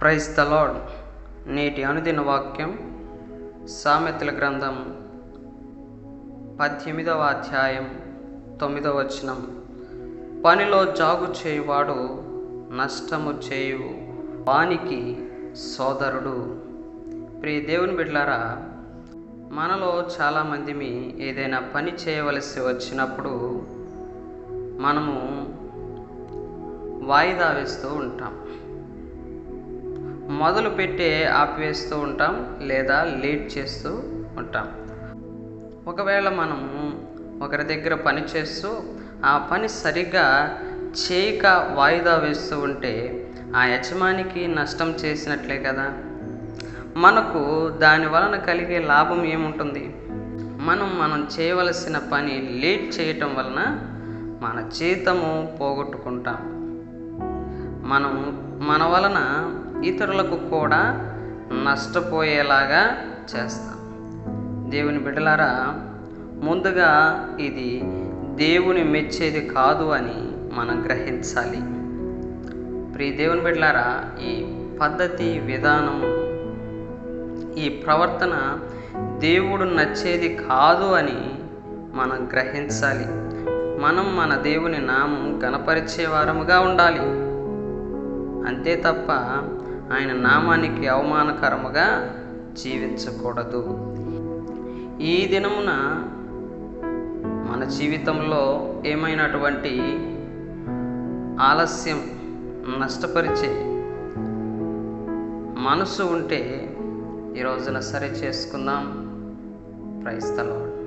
Praise the lord నేటి అనుదిన వాక్యం సామెతల గ్రంథం పద్దెనిమిదవ అధ్యాయం తొమ్మిదవ వచనం. పనిలో జాగు చేయువాడు నష్టము చేయు వానికి సోదరుడు. ప్రియ దేవుని బిడ్లారా మనలో చాలామంది ఏదైనా పని చేయవలసి వచ్చినప్పుడు మనము వాయిదా వేస్తూ ఉంటాం. మొదలు పెట్టే ఆపివేస్తూ ఉంటాం లేదా లేట్ చేస్తూ ఉంటాం. ఒకవేళ మనము ఒకరి దగ్గర పని చేస్తూ ఆ పని సరిగ్గా చేయక వాయిదా వేస్తూ ఉంటే ఆ యజమానికి నష్టం చేసినట్లే కదా? మనకు దాని వలన కలిగే లాభం ఏముంటుంది? మనం మనం చేయవలసిన పని లేట్ చేయటం వలన మన జీతము పోగొట్టుకుంటాం. మనం మన వలన ఇతరులకు కూడా నష్టపోయేలాగా చేస్తాం. దేవుని బిడ్డలారా ముందుగా ఇది దేవుని మెచ్చేది కాదు అని మనం గ్రహించాలి. ప్రియ దేవుని బిడ్డలారా ఈ పద్ధతి విధానం ఈ ప్రవర్తన దేవుడు నచ్చేది కాదు అని మనం గ్రహించాలి. మనం మన దేవుని నామం గణపరిచే వారముగా ఉండాలి. అంతే తప్ప ఆయన నామానికి అవమానకరముగా జీవించకూడదు. ఈ దినమున మన జీవితంలో ఏమైనటువంటి ఆలస్యం నష్టపరిచే మనసు ఉంటే ఈ రోజున సరి చేసుకుందాం. ప్రైస్తలవాడు